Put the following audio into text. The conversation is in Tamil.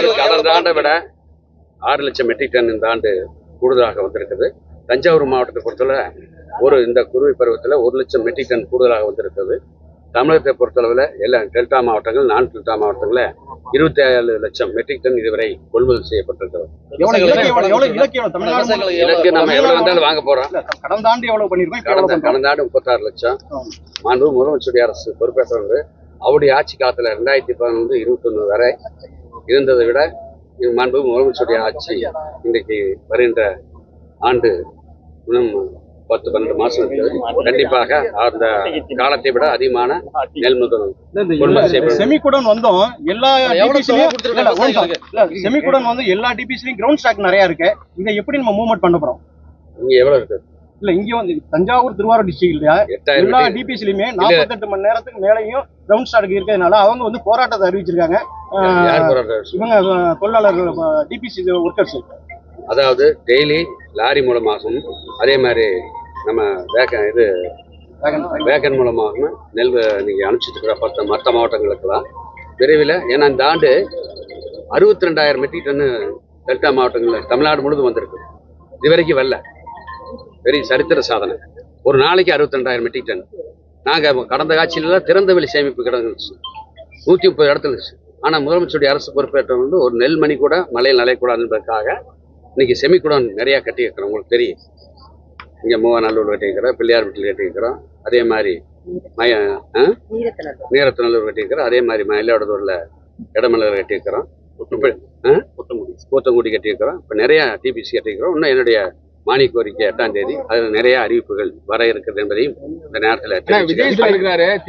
அதாவது கடந்த ஆண்டை விட ஆறு லட்சம் மெட்ரிக் டன் இந்த ஆண்டு கூடுதலாக வந்திருக்குது. தஞ்சாவூர் மாவட்டத்தை பொறுத்தவரை ஒரு இந்த குறுவை பருவத்தில் ஒரு லட்சம் மெட்ரிக் டன் கூடுதலாக வந்திருக்குது. தமிழகத்தை பொறுத்தளவில் எல்லா டெல்டா மாவட்டங்கள் நான் டெல்டா மாவட்டங்களில் இருபத்தி ஏழு லட்சம் மெட்ரிக் டன் இதுவரை கொள்முதல் செய்யப்பட்டிருக்கிறது நம்ம எவ்வளவு வந்தாலும் வாங்க போறோம். கடந்த ஆண்டு எவ்வளவு பண்ணிருக்கோம் கடந்த கடந்த ஆண்டு முப்பத்தாறு லட்சம். மாண்பு முதலமைச்சருடைய அரசு பொறுப்பேற்றது அவருடைய ஆட்சி காலத்துல ரெண்டாயிரத்தி பதினொன்று இருபத்தொன்னு வரை இருந்ததை விட இது மாண்பு முதலமைச்சருடைய ஆட்சி இன்றைக்கு வருகின்ற ஆண்டு இன்னும் பத்து பன்னெண்டு மாசம் கண்டிப்பாக அந்த காலத்தை விட அதிகமான நெல் முதல் கொள்முதல் செய்யப்படும் செமிகுடன் வந்தோம் எல்லா? செமிகுடன் வந்து எல்லா டிபிசிலையும் கிரவுண்ட் ஸ்டாக் நிறைய இருக்கு. இதை எப்படி நம்ம மூவ்மெண்ட் பண்ண போறோம்? இங்க எவ்வளவு இருக்கு? இல்ல இங்க வந்து தஞ்சாவூர் திருவாரூர் டிஸ்ட்ரிக்ட்ல எட்டாயிரம் எல்லா டிபிசிலுமே நாற்பத்தெட்டு மணி நேரத்துக்கு மேலேயும் கிரவுண்ட் ஸ்டாக் இருக்கிறதுனால அவங்க வந்து போராட்டத்தை அறிவிச்சிருக்காங்க. இவங்க தொழிலாளர்கள் டிபிசி ஒர்க்கர்ஸ் அதாவது டெய்லி லாரி மூலமாகவும் அதே மாதிரி நம்ம வேக இது வேகன். மூலமாகவும் நெல் நீங்கள் அனுப்பிச்சிட்டு பத்த மற்ற மாவட்டங்களுக்கெல்லாம் விரைவில் ஏன்னா இந்த ஆண்டு அறுபத்தி ரெண்டாயிரம் மெட்ரிக் டன்னு டெல்டா மாவட்டங்களில் தமிழ்நாடு முழுதும் வந்திருக்கு. இது வரைக்கும் வரல. பெரிய சரித்திர சாதனை. ஒரு நாளைக்கு அறுபத்தி ரெண்டாயிரம் மெட்ரிக் டன். நாங்கள் கடந்த காட்சியிலலாம் திறந்த வெளி சேமிப்பு கிடந்துச்சு. நூற்றி முப்பது இடத்துல இருந்துச்சு. ஆனால் முதலமைச்சருடைய அரசு பொறுப்பேற்ற வந்து ஒரு நெல் மணி கூட மழையில் நலையக்கூடாது என்பதற்காக இன்னைக்கு செமிக்குடம் நிறையா கட்டி வைக்கிறோம் உங்களுக்கு தெரியும் இங்கே மூவநல்லூர் கட்டி வைக்கிறோம் பிள்ளையார் வீட்டில் கட்டி வைக்கிறோம் அதே மாதிரி மய? நீரத்தநல்லூர் கட்டி வைக்கிறோம் அதே மாதிரி மயிலாடுதுறையில் இடமலர் கட்டி வைக்கிறோம் இப்ப- ஆ? கூத்தங்குடி கட்டி வைக்கிறோம் இப்போ நிறையா டிபிசி கட்டி வைக்கிறோம் இன்னும் என்னுடைய மானிய கோரிக்கை எட்டாம் தேதி அதில் நிறைய அறிவிப்புகள் வர இருக்குது என்பதையும் இந்த நேரத்தில்